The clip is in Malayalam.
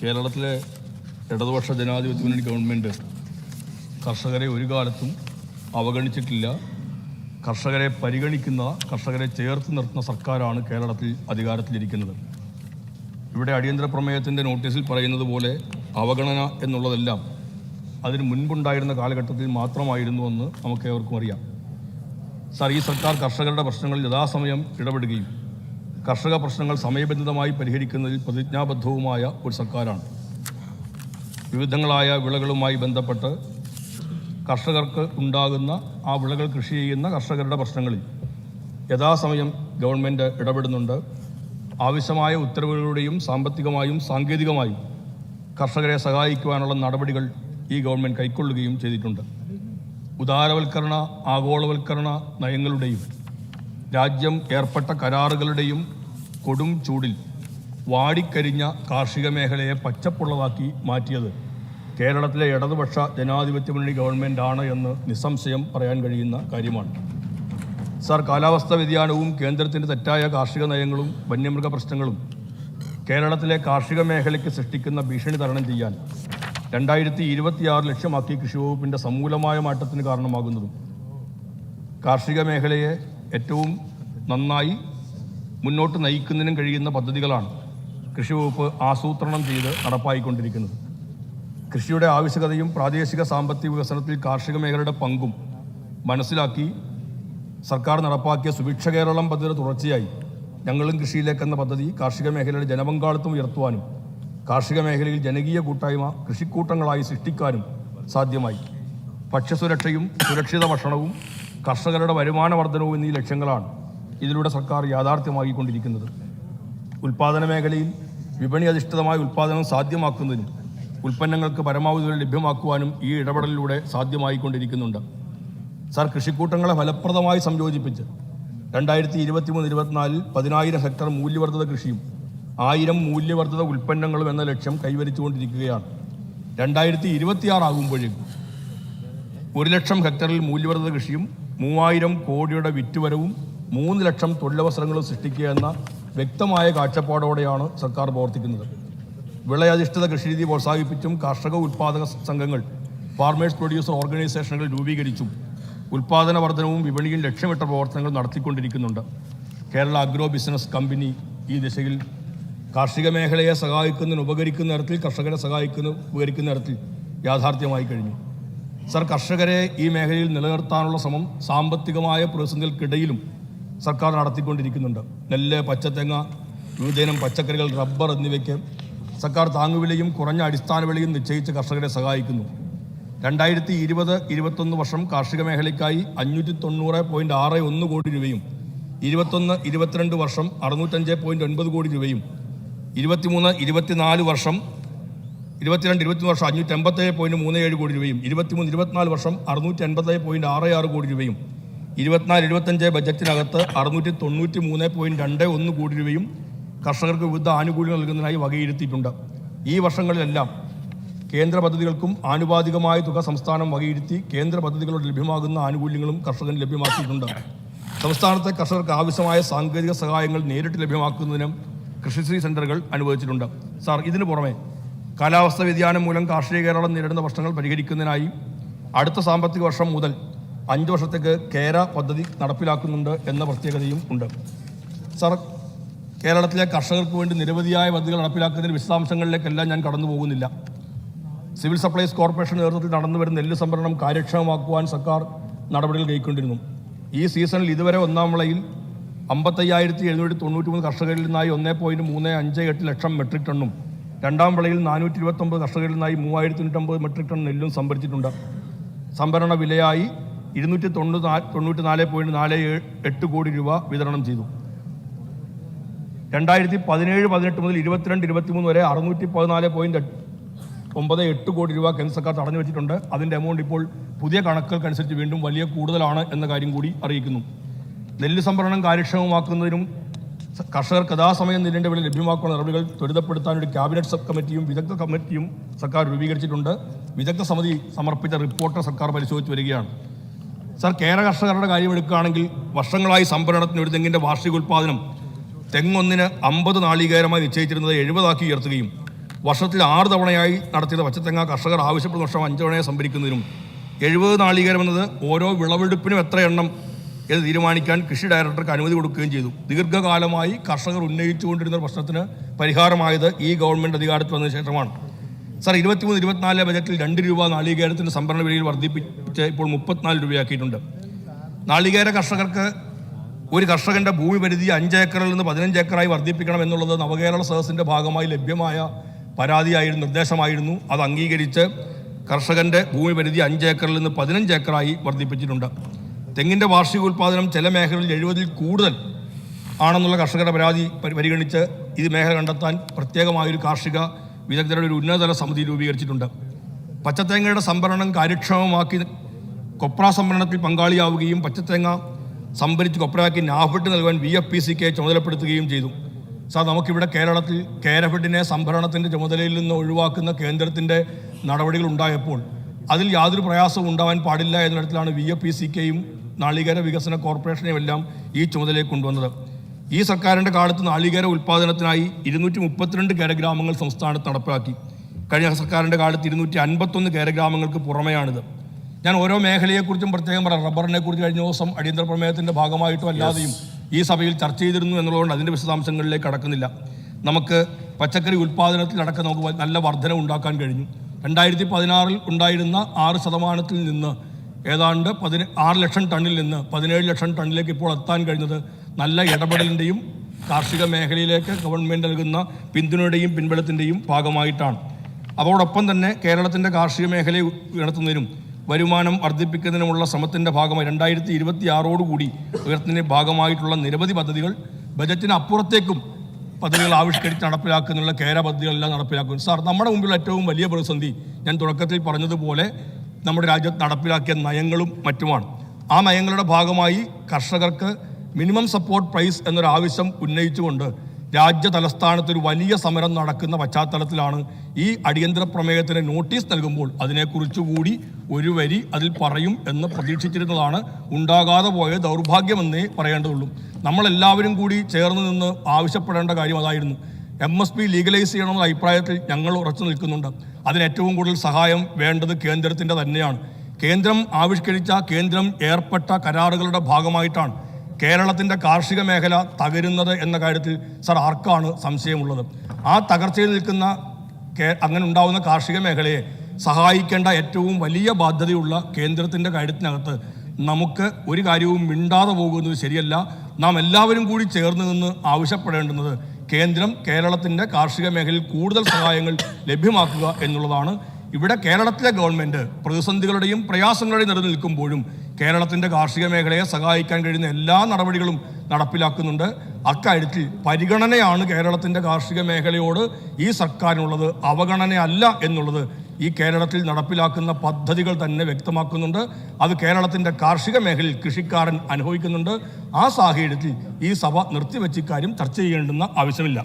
കേരളത്തിലെ ഇടതുപക്ഷ ജനാധിപത്യ മുന്നണി ഗവൺമെന്റ് കർഷകരെ ഒരു കാലത്തും അവഗണിച്ചിട്ടില്ല. കർഷകരെ പരിഗണിക്കുന്ന കർഷകരെ ചേർത്ത് നിർത്തുന്ന സർക്കാരാണ് കേരളത്തിൽ അധികാരത്തിലിരിക്കുന്നത്. ഇവിടെ അടിയന്തര പ്രമേയത്തിന്റെ നോട്ടീസിൽ പറയുന്നത് പോലെ അവഗണന എന്നുള്ളതെല്ലാം അതിന് മുൻപുണ്ടായിരുന്ന കാലഘട്ടത്തിൽ മാത്രമായിരുന്നുവെന്ന് നമുക്ക് ഏവർക്കും അറിയാം. സർ ഈ സർക്കാർ കർഷകരുടെ പ്രശ്നങ്ങളിൽ യഥാസമയം ഇടപെടുകയും കർഷക പ്രശ്നങ്ങൾ സമയബന്ധിതമായി പരിഹരിക്കുന്നതിൽ പ്രതിജ്ഞാബദ്ധവുമായ ഒരു സർക്കാരാണ്. വിവിധങ്ങളായ വിളകളുമായി ബന്ധപ്പെട്ട് കർഷകർക്ക് ഉണ്ടാകുന്ന ആ വിളകൾ കൃഷി ചെയ്യുന്ന കർഷകരുടെ പ്രശ്നങ്ങളിൽ യഥാസമയം ഗവൺമെന്റ് ഇടപെടുന്നുണ്ട്. ആവശ്യമായ ഉത്തരവുകളുടെയും സാമ്പത്തികമായും സാങ്കേതികമായും കർഷകരെ സഹായിക്കുവാനുള്ള നടപടികൾ ഈ ഗവൺമെന്റ് കൈക്കൊള്ളുകയും ചെയ്തിട്ടുണ്ട്. ഉദാരവൽക്കരണ ആഗോളവൽക്കരണ നയങ്ങളുടെയും രാജ്യം ഏർപ്പെട്ട കരാറുകളുടെയും കൊടും ചൂടിൽ വാടിക്കരിഞ്ഞ കാർഷിക മേഖലയെ പച്ചപ്പുള്ളതാക്കി മാറ്റിയത് കേരളത്തിലെ ഇടതുപക്ഷ ജനാധിപത്യ മുന്നണി ഗവൺമെന്റാണ് എന്ന് നിസ്സംശയം പറയാൻ കഴിയുന്ന കാര്യമാണ്. സാർ കാലാവസ്ഥാ വ്യതിയാനവും കേന്ദ്രത്തിന്റെ തെറ്റായ കാർഷിക നയങ്ങളും വന്യമൃഗ പ്രശ്നങ്ങളും കേരളത്തിലെ കാർഷിക മേഖലയ്ക്ക് സൃഷ്ടിക്കുന്ന ഭീഷണി തരണം ചെയ്യാൻ രണ്ടായിരത്തി ഇരുപത്തിയാറ് ലക്ഷ്യമാക്കി കൃഷി വകുപ്പിന്റെ സമൂലമായ മാറ്റത്തിന് കാരണമാകുന്നതും കാർഷിക മേഖലയെ ഏറ്റവും നന്നായി മുന്നോട്ട് നയിക്കുന്നതിനും കഴിയുന്ന പദ്ധതികളാണ് കൃഷി വകുപ്പ് ആസൂത്രണം ചെയ്ത് നടപ്പായിക്കൊണ്ടിരിക്കുന്നത്. കൃഷിയുടെ ആവശ്യകതയും പ്രാദേശിക സാമ്പത്തിക വികസനത്തിൽ കാർഷിക മേഖലയുടെ പങ്കും മനസ്സിലാക്കി സർക്കാർ നടപ്പാക്കിയ സുഭിക്ഷ കേരളം പദ്ധതിയുടെ തുടർച്ചയായി ഞങ്ങളും കൃഷിയിലേക്കെന്ന പദ്ധതി കാർഷിക മേഖലയുടെ ജനപങ്കാളിത്തം ഉയർത്തുവാനും കാർഷിക മേഖലയിൽ ജനകീയ കൂട്ടായ്മ കൃഷിക്കൂട്ടങ്ങളായി സൃഷ്ടിക്കാനും സാധ്യമായി. ഭക്ഷ്യസുരക്ഷയും സുരക്ഷിത ഭക്ഷണവും കർഷകരുടെ വരുമാന വർധനവും എന്നീ ലക്ഷ്യങ്ങളാണ് ഇതിലൂടെ സർക്കാർ യാഥാർത്ഥ്യമാക്കിക്കൊണ്ടിരിക്കുന്നത്. ഉൽപാദന മേഖലയിൽ വിപണി അധിഷ്ഠിതമായ ഉൽപാദനം സാധ്യമാക്കുന്നതിനും ഉൽപ്പന്നങ്ങൾക്ക് പരമാവധി വില ലഭ്യമാക്കുവാനും ഈ ഇടപെടലിലൂടെ സാധ്യമായിക്കൊണ്ടിരിക്കുന്നുണ്ട്. സാർ കൃഷിക്കൂട്ടങ്ങളെ ഫലപ്രദമായി സംയോജിപ്പിച്ച് രണ്ടായിരത്തി ഇരുപത്തി മൂന്ന് ഇരുപത്തിനാലിൽ പതിനായിരം ഹെക്ടർ മൂല്യവർദ്ധിത കൃഷിയും ആയിരം മൂല്യവർദ്ധിത ഉൽപ്പന്നങ്ങളും എന്ന ലക്ഷ്യം കൈവരിച്ചുകൊണ്ടിരിക്കുകയാണ്. രണ്ടായിരത്തി ഇരുപത്തിയാറാകുമ്പോഴേക്കും ഒരു ലക്ഷം ഹെക്ടറിൽ മൂല്യവർദ്ധിത കൃഷിയും മൂവായിരം കോടിയുടെ വിറ്റുവരവും മൂന്ന് ലക്ഷം തൊഴിലവസരങ്ങളും സൃഷ്ടിക്കുക എന്ന വ്യക്തമായ കാഴ്ചപ്പാടോടെയാണ് സർക്കാർ പ്രവർത്തിക്കുന്നത്. വിളയധിഷ്ഠിത കൃഷിരീതി പ്രോത്സാഹിപ്പിച്ചും കർഷക ഉത്പാദക സംഘങ്ങൾ ഫാർമേഴ്സ് പ്രൊഡ്യൂസർ ഓർഗനൈസേഷനുകൾ രൂപീകരിച്ചും ഉൽപ്പാദന വർധനവും വിപണിയിൽ ലക്ഷ്യമിട്ട പ്രവർത്തനങ്ങൾ നടത്തിക്കൊണ്ടിരിക്കുന്നുണ്ട്. കേരള അഗ്രോ ബിസിനസ് കമ്പനി ഈ ദിശയിൽ കാർഷിക മേഖലയെ സഹായിക്കുന്നതിന് ഉപകരിക്കുന്ന തരത്തിൽ കർഷകരെ സഹായിക്കുന്ന ഉപകരിക്കുന്ന തരത്തിൽ യാഥാർത്ഥ്യമായി കഴിഞ്ഞു. സർ കർഷകരെ ഈ മേഖലയിൽ നിലനിർത്താനുള്ള ശ്രമം സാമ്പത്തികമായ പ്രതിസന്ധികൾക്കിടയിലും സർക്കാർ നടത്തിക്കൊണ്ടിരിക്കുന്നുണ്ട്. നെല്ല് പച്ചത്തേങ്ങ വിവിധയിനം പച്ചക്കറികൾ റബ്ബർ എന്നിവയ്ക്ക് സർക്കാർ താങ്ങുവിലയും കുറഞ്ഞ അടിസ്ഥാന വിലയും നിശ്ചയിച്ച് കർഷകരെ സഹായിക്കുന്നു. രണ്ടായിരത്തി ഇരുപത് ഇരുപത്തൊന്ന് വർഷം കാർഷിക മേഖലയ്ക്കായി അഞ്ഞൂറ്റി തൊണ്ണൂറ് പോയിന്റ് ആറ് ഒന്ന് കോടി രൂപയും ഇരുപത്തൊന്ന് ഇരുപത്തിരണ്ട് വർഷം അറുന്നൂറ്റഞ്ച് പോയിന്റ് ഒൻപത് കോടി രൂപയും ഇരുപത്തിമൂന്ന് ഇരുപത്തിനാല് വർഷം ഇരുപത്തിരണ്ട് ഇരുപത്തിമൂന്ന് വർഷം അഞ്ഞൂറ്റി എൺപത്തേഴ് പോയിന്റ് മൂന്ന് ഏഴ് കോടി രൂപയും ഇരുപത്തിമൂന്ന് ഇരുപത്തിനാല് വർഷം അറുന്നൂറ്റി എൺപത്തേഴ് പോയിന്റ് ആറ് ആറ് കോടി രൂപയും ഇരുപത്തിനാല് ഇരുപത്തഞ്ച് ബജറ്റിനകത്ത് അറുന്നൂറ്റി തൊണ്ണൂറ്റി മൂന്ന് പോയിന്റ് രണ്ട് ഒന്ന് കോടി രൂപയും കർഷകർക്ക് വിവിധ ആനുകൂല്യങ്ങൾ നൽകുന്നതിനായി വകയിരുത്തിയിട്ടുണ്ട്. ഈ വർഷങ്ങളിലെല്ലാം കേന്ദ്ര പദ്ധതികൾക്കും ആനുപാതികമായ തുക സംസ്ഥാനം വകയിരുത്തി കേന്ദ്ര പദ്ധതികളോട് ലഭ്യമാകുന്ന ആനുകൂല്യങ്ങളും കർഷകന് ലഭ്യമാക്കിയിട്ടുണ്ട്. സംസ്ഥാനത്തെ കർഷകർക്ക് ആവശ്യമായ സാങ്കേതിക സഹായങ്ങൾ നേരിട്ട് ലഭ്യമാക്കുന്നതിനും കൃഷിശ്രീ സെന്ററുകൾ അനുവദിച്ചിട്ടുണ്ട്. സാർ ഇതിനു പുറമെ കാലാവസ്ഥ വ്യതിയാനം മൂലം കാർഷിക കേരളം നേരിടുന്ന പ്രശ്നങ്ങൾ പരിഹരിക്കുന്നതിനായി അടുത്ത സാമ്പത്തിക വർഷം മുതൽ അഞ്ച് വർഷത്തേക്ക് കേര പദ്ധതി നടപ്പിലാക്കുന്നുണ്ട് എന്ന പ്രത്യേകതയും ഉണ്ട്. സർ കേരളത്തിലെ കർഷകർക്ക് വേണ്ടി നിരവധിയായ പദ്ധതികൾ നടപ്പിലാക്കുന്നതിന് വിശദാംശങ്ങളിലേക്കെല്ലാം ഞാൻ കടന്നു പോകുന്നില്ല. സിവിൽ സപ്ലൈസ് കോർപ്പറേഷൻ നേതൃത്വത്തിൽ നടന്നു വരുന്ന നെല്ല് സംഭരണം കാര്യക്ഷമമാക്കുവാൻ സർക്കാർ നടപടികൾ കൈക്കൊണ്ടിരുന്നു. ഈ സീസണിൽ ഇതുവരെ ഒന്നാം വിളയിൽ അമ്പത്തയ്യായിരത്തി എഴുന്നൂറ്റി തൊണ്ണൂറ്റി മൂന്ന് കർഷകരിൽ നിന്നായി ഒന്നേ പോയിന്റ് മൂന്ന് അഞ്ച് എട്ട് ലക്ഷം മെട്രിക് ടണ്ണും രണ്ടാം വിളയിൽ നാനൂറ്റി ഇരുപത്തൊമ്പത് കർഷകരിൽ നിന്നായി മൂവായിരത്തി നൂറ്റമ്പത് മെട്രിക് ടൺ നെല്ലും സംഭരിച്ചിട്ടുണ്ട്. സംഭരണ വിലയായി ഇരുന്നൂറ്റി തൊണ്ണൂറ്റി തൊണ്ണൂറ്റി നാല് പോയിന്റ് നാല് എട്ട് കോടി രൂപ വിതരണം ചെയ്തു. രണ്ടായിരത്തി പതിനേഴ് പതിനെട്ട് മുതൽ ഇരുപത്തിരണ്ട് ഇരുപത്തിമൂന്ന് വരെ അറുന്നൂറ്റി പതിനാല് പോയിന്റ് ഒമ്പത് എട്ട് കോടി രൂപ കേന്ദ്ര സർക്കാർ തടഞ്ഞു വെച്ചിട്ടുണ്ട്. അതിന്റെ എമൗണ്ട് ഇപ്പോൾ പുതിയ കണക്കുകൾക്കനുസരിച്ച് വീണ്ടും വലിയ കൂടുതലാണ് എന്ന കാര്യം കൂടി അറിയിക്കുന്നു. നെല്ല് സംഭരണം കാര്യക്ഷമമാക്കുന്നതിനും കർഷകർക്ക് യഥാസമയം നെല്ലിന്റെ വില ലഭ്യമാക്കുന്ന നടപടികൾ ത്വരിതപ്പെടുത്താൻ ഒരു ക്യാബിനറ്റ് സബ് കമ്മിറ്റിയും വിദഗ്ധ കമ്മിറ്റിയും സർക്കാർ രൂപീകരിച്ചിട്ടുണ്ട്. വിദഗ്ധ സമിതി സമർപ്പിച്ച റിപ്പോർട്ട് സർക്കാർ പരിശോധിച്ച് വരികയാണ്. സർ കേര കർഷകരുടെ കാര്യം എടുക്കുകയാണെങ്കിൽ വർഷങ്ങളായി സംഭരണത്തിന് ഒരു തെങ്ങിന്റെ വാർഷിക ഉൽപ്പാദനം തെങ്ങൊന്നിന് അമ്പത് നാളികേരമായി നിശ്ചയിച്ചിരുന്നത് എഴുപതാക്കി ഉയർത്തുകയും വർഷത്തിൽ ആറ് തവണയായി നടത്തിയത് പച്ചത്തെങ്ങ കർഷകർ ആവശ്യപ്പെടുന്ന വർഷം അഞ്ച് തവണയായി സംഭരിക്കുന്നതിനും എഴുപത് നാളികേരം എന്നത് ഓരോ വിളവെടുപ്പിനും എത്ര എണ്ണം എന്ന് തീരുമാനിക്കാൻ കൃഷി ഡയറക്ടർക്ക് അനുമതി കൊടുക്കുകയും ചെയ്തു. ദീർഘകാലമായി കർഷകർ ഉന്നയിച്ചുകൊണ്ടിരുന്ന പ്രശ്നത്തിന് പരിഹാരമായത് ഈ ഗവൺമെന്റ് അധികാരത്തിൽ വന്നതിന് ശേഷമാണ്. സാർ ഇരുപത്തിമൂന്ന് ഇരുപത്തിനാല് ബജറ്റിൽ രണ്ട് രൂപ നാളികേരത്തിന്റെ സംഭരണ വിലയിൽ വർദ്ധിപ്പിച്ച് ഇപ്പോൾ മുപ്പത്തിനാല് രൂപയാക്കിയിട്ടുണ്ട്. നാളികേര കർഷകർക്ക് ഒരു കർഷകന്റെ ഭൂമി പരിധി അഞ്ച് ഏക്കറിൽ നിന്ന് പതിനഞ്ച് ഏക്കറായി വർദ്ധിപ്പിക്കണം എന്നുള്ളത് നവകേരള സദസ്സിന്റെ ഭാഗമായി ലഭ്യമായ പരാതിയായിരുന്നു നിർദ്ദേശമായിരുന്നു. അത് അംഗീകരിച്ച് കർഷകന്റെ ഭൂമി പരിധി അഞ്ച് ഏക്കറിൽ നിന്ന് പതിനഞ്ച് ഏക്കറായി വർദ്ധിപ്പിച്ചിട്ടുണ്ട്. തെങ്ങിന്റെ വാർഷിക ഉൽപ്പാദനം ചില മേഖലകളിൽ എഴുപതിൽ കൂടുതൽ ആണെന്നുള്ള കർഷകരുടെ പരാതി പരിഗണിച്ച് ഇത് മേഖല കണ്ടെത്താൻ പ്രത്യേകമായൊരു കാർഷിക വിദഗ്ധരുടെ ഒരു ഉന്നതതല സമിതി രൂപീകരിച്ചിട്ടുണ്ട്. പച്ചത്തേങ്ങയുടെ സംഭരണം കാര്യക്ഷമമാക്കി കൊപ്ര സംഭരണത്തിൽ പങ്കാളിയാവുകയും പച്ചത്തേങ്ങ സംഭരിച്ച് കൊപ്രയാക്കി നാഫെഡ് നൽകാൻ വി എഫ് പി സിക്ക് ചുമതലപ്പെടുത്തുകയും ചെയ്തു. സാർ നമുക്കിവിടെ കേരളത്തിൽ കേരഫെഡിനെ സംഭരണത്തിന്റെ ചുമതലയിൽ നിന്ന് ഒഴിവാക്കുന്ന കേന്ദ്രത്തിന്റെ നടപടികൾ ഉണ്ടായപ്പോൾ അതിൽ യാതൊരു പ്രയാസവും ഉണ്ടാവാൻ പാടില്ല എന്ന തരത്തിലാണ് വി എഫ് പി സി കെയും നാളികേര വികസന കോർപ്പറേഷനെയും എല്ലാം ഈ ചുമതലയിൽ കൊണ്ടുവന്നത്. ഈ സർക്കാരിന്റെ കാലത്ത് നാളികേര ഉൽപ്പാദനത്തിനായി ഇരുന്നൂറ്റി മുപ്പത്തിരണ്ട് കേരഗ്രാമങ്ങൾ സംസ്ഥാനത്ത് നടപ്പാക്കി. കഴിഞ്ഞ സർക്കാരിന്റെ കാലത്ത് ഇരുന്നൂറ്റി അൻപത്തൊന്ന് കേരഗ്രാമങ്ങൾക്ക് പുറമെയാണിത്. ഞാൻ ഓരോ മേഖലയെക്കുറിച്ചും പ്രത്യേകം പറയാം. റബ്ബറിനെ കുറിച്ച് കഴിഞ്ഞ ദിവസം അടിയന്തര പ്രമേയത്തിന്റെ ഭാഗമായിട്ടും അല്ലാതെയും ഈ സഭയിൽ ചർച്ച ചെയ്തിരുന്നു എന്നുള്ളതുകൊണ്ട് അതിന്റെ വിശദാംശങ്ങളിലേക്ക് കടക്കുന്നില്ല. നമുക്ക് പച്ചക്കറി ഉൽപ്പാദനത്തിലടക്കം നമുക്ക് നല്ല വർധന ഉണ്ടാക്കാൻ കഴിഞ്ഞു. രണ്ടായിരത്തി പതിനാറിൽ ഉണ്ടായിരുന്ന ആറ് ശതമാനത്തിൽ നിന്ന് ഏതാണ്ട് പതിന ആറ് ലക്ഷം ടണ്ണിൽ നിന്ന് പതിനേഴ് ലക്ഷം ടണ്ണിലേക്ക് ഇപ്പോൾ എത്താൻ കഴിഞ്ഞത് നല്ല ഇടപെടലിന്റെയും കാർഷിക മേഖലയിലേക്ക് ഗവൺമെന്റ് നൽകുന്ന പിന്തുണയുടെയും പിൻബലത്തിന്റെയും ഭാഗമായിട്ടാണ്. അതോടൊപ്പം തന്നെ കേരളത്തിന്റെ കാർഷിക മേഖലയെ ഉയർത്തുന്നതിനും വരുമാനം വർദ്ധിപ്പിക്കുന്നതിനുമുള്ള ശ്രമത്തിന്റെ ഭാഗമായി രണ്ടായിരത്തി ഇരുപത്തി ആറോടുകൂടി ഉയർത്തുന്നതിന്റെ ഭാഗമായിട്ടുള്ള നിരവധി പദ്ധതികൾ ബജറ്റിന് അപ്പുറത്തേക്കും പദ്ധതികൾ ആവിഷ്കരിച്ച് നടപ്പിലാക്കുന്നുള്ള കേര പദ്ധതികളെല്ലാം നടപ്പിലാക്കും സാർ നമ്മുടെ മുമ്പിൽ ഏറ്റവും വലിയ പ്രതിസന്ധി ഞാൻ തുടക്കത്തിൽ പറഞ്ഞതുപോലെ നമ്മുടെ രാജ്യത്ത് നടപ്പിലാക്കിയ നയങ്ങളും മറ്റുമാണ്. ആ നയങ്ങളുടെ ഭാഗമായി കർഷകർക്ക് മിനിമം സപ്പോർട്ട് പ്രൈസ് എന്നൊരു ആവശ്യം ഉന്നയിച്ചുകൊണ്ട് രാജ്യ തലസ്ഥാനത്ത് ഒരു വലിയ സമരം നടക്കുന്ന പശ്ചാത്തലത്തിലാണ് ഈ അടിയന്തര പ്രമേയത്തിന് നോട്ടീസ് നൽകുമ്പോൾ അതിനെക്കുറിച്ച് കൂടി ഒരു വരി അതിൽ പറയും എന്ന് പ്രതീക്ഷിച്ചിരുന്നതാണ് ഉണ്ടാകാതെ പോയ ദൗർഭാഗ്യമെന്നേ പറയേണ്ടതുള്ളൂ. നമ്മളെല്ലാവരും കൂടി ചേർന്ന് നിന്ന് ആവശ്യപ്പെടേണ്ട കാര്യം അതായിരുന്നു. എം എസ് പി ലീഗലൈസ് ചെയ്യണമെന്ന അഭിപ്രായത്തിൽ ഞങ്ങൾ ഉറച്ചു നിൽക്കുന്നുണ്ട്. അതിന് ഏറ്റവും കൂടുതൽ സഹായം വേണ്ടത് കേന്ദ്രത്തിന്റെ തന്നെയാണ്. കേന്ദ്രം ആവിഷ്കരിച്ച കേന്ദ്രം ഏർപ്പെട്ട കരാറുകളുടെ ഭാഗമായിട്ടാണ്. കേരളത്തിന്റെ കാർഷിക മേഖല തകരുന്നത് എന്ന കാര്യത്തിൽ സർ ആർക്കാണ് സംശയമുള്ളത്? ആ തകർച്ചയിൽ നിൽക്കുന്ന അങ്ങനെ ഉണ്ടാവുന്ന കാർഷിക മേഖലയെ സഹായിക്കേണ്ട ഏറ്റവും വലിയ ബാധ്യതയുള്ള കേന്ദ്രത്തിന്റെ കാര്യത്തിനകത്ത് നമുക്ക് ഒരു കാര്യവും മിണ്ടാതെ പോകുന്നത് ശരിയല്ല. നാം എല്ലാവരും കൂടി ചേർന്ന് നിന്ന് ആവശ്യപ്പെടേണ്ടുന്നത് കേന്ദ്രം കേരളത്തിന്റെ കാർഷിക മേഖലയിൽ കൂടുതൽ സഹായങ്ങൾ ലഭ്യമാക്കുക എന്നുള്ളതാണ്. ഇവിടെ കേരളത്തിലെ ഗവൺമെന്റ് പ്രതിസന്ധികളുടെയും പ്രയാസങ്ങളുടെയും നിലനിൽക്കുമ്പോഴും കേരളത്തിന്റെ കാർഷിക മേഖലയെ സഹായിക്കാൻ കഴിയുന്ന എല്ലാ നടപടികളും നടപ്പിലാക്കുന്നുണ്ട്. അക്കാര്യത്തിൽ പരിഗണനയാണ് കേരളത്തിന്റെ കാർഷിക മേഖലയോട് ഈ സർക്കാരിനുള്ളത് അവഗണനയല്ല എന്നുള്ളത് ഈ കേരളത്തിൽ നടപ്പിലാക്കുന്ന പദ്ധതികൾ തന്നെ വ്യക്തമാക്കുന്നുണ്ട്. അത് കേരളത്തിന്റെ കാർഷിക മേഖലയിൽ കൃഷിക്കാരൻ അനുഭവിക്കുന്നുണ്ട്. ആ സാഹചര്യത്തിൽ ഈ സഭ നിർത്തിവെച്ച് ഇക്കാര്യം ചർച്ച ചെയ്യേണ്ടുന്ന ആവശ്യമില്ല.